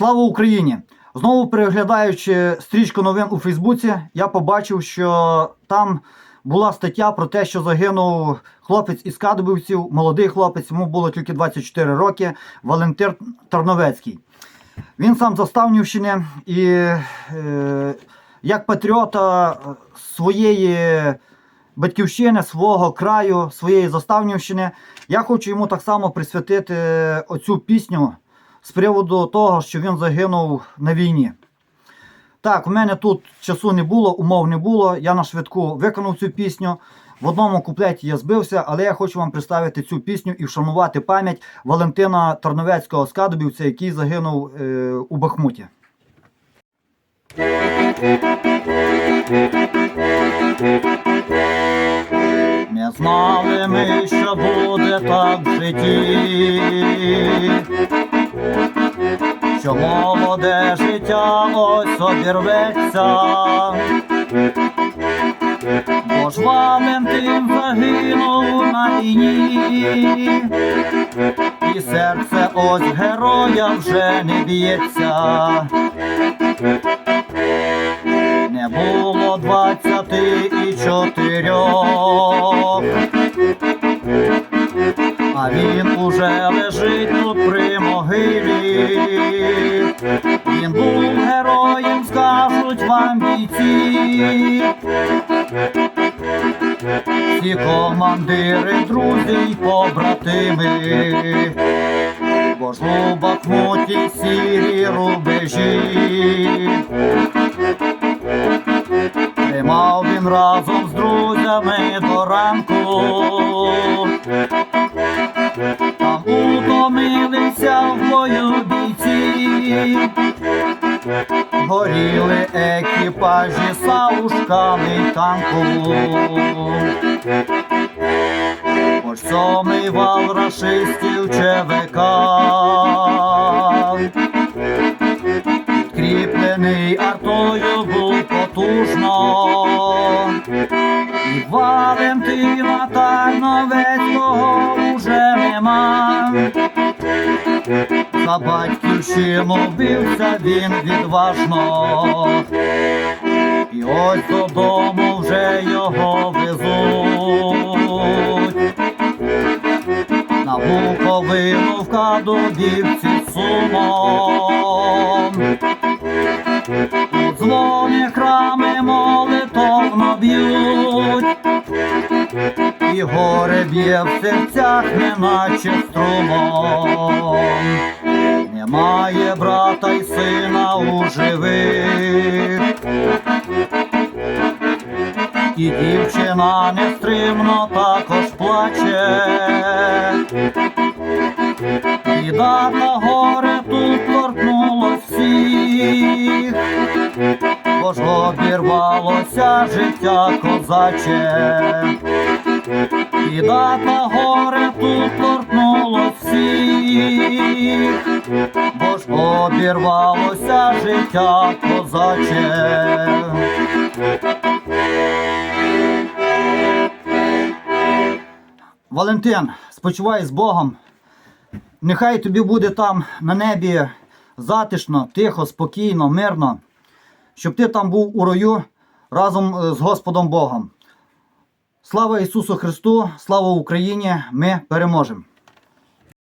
Слава Україні! Знову переглядаючи стрічку новин у Фейсбуці, я побачив, що там була стаття про те, що загинув хлопець із Кадубівців, молодий хлопець, йому було тільки 24 роки, Валентин Тарновецький. Він сам з Оставнівщини і е, як патріота своєї батьківщини, свого краю, своєї Заставнівщини, я хочу йому так само присвятити оцю пісню з приводу того, що він загинув на війні. Так, у мене тут часу не було, умов не було. Я на швидку виконав цю пісню. В одному куплеті я збився, але я хочу вам представити цю пісню і вшанувати пам'ять Валентина Тарновецького з Кадубівця, який загинув е, у Бахмуті. Не знали ми, що буде так в житті, що молоде життя ось обірветься, бо ж Валентин загинув на війні, і серце ось героя вже не б'ється. Не було двадцяти і чотирьох, а він уже могилі. Він був героєм, скажуть вам бійці. Всі командири, друзі й побратими, бо ж у Бахмуті сірі рубежі. Тримав він разом з друзями до ранку. Там утомилися в бою бійці. Горіли екіпажі саушками танку. Вал рашистів ЧВК. Кріплений артою був потужно. І Валентина Тарновецького уже нема. За батьківщину бився він відважно. І ось додому вже його везуть. На Буковину в Кадубівці сумом. Тут дзвони храми горе б'є в серцях, неначе струмом. Немає брата й сина у живих, і дівчина нестримно також плаче. Біда та горе тут торкнуло всіх, бо ж обірвалося життя козаче. Біда та горе тут торкнуло всіх, бо ж обірвалося життя козаче. Валентин, спочивай з Богом. Нехай тобі буде там на небі затишно, тихо, спокійно, мирно, щоб ти там був у раю разом е, з Господом Богом. Слава Ісусу Христу, слава Україні! Ми переможемо!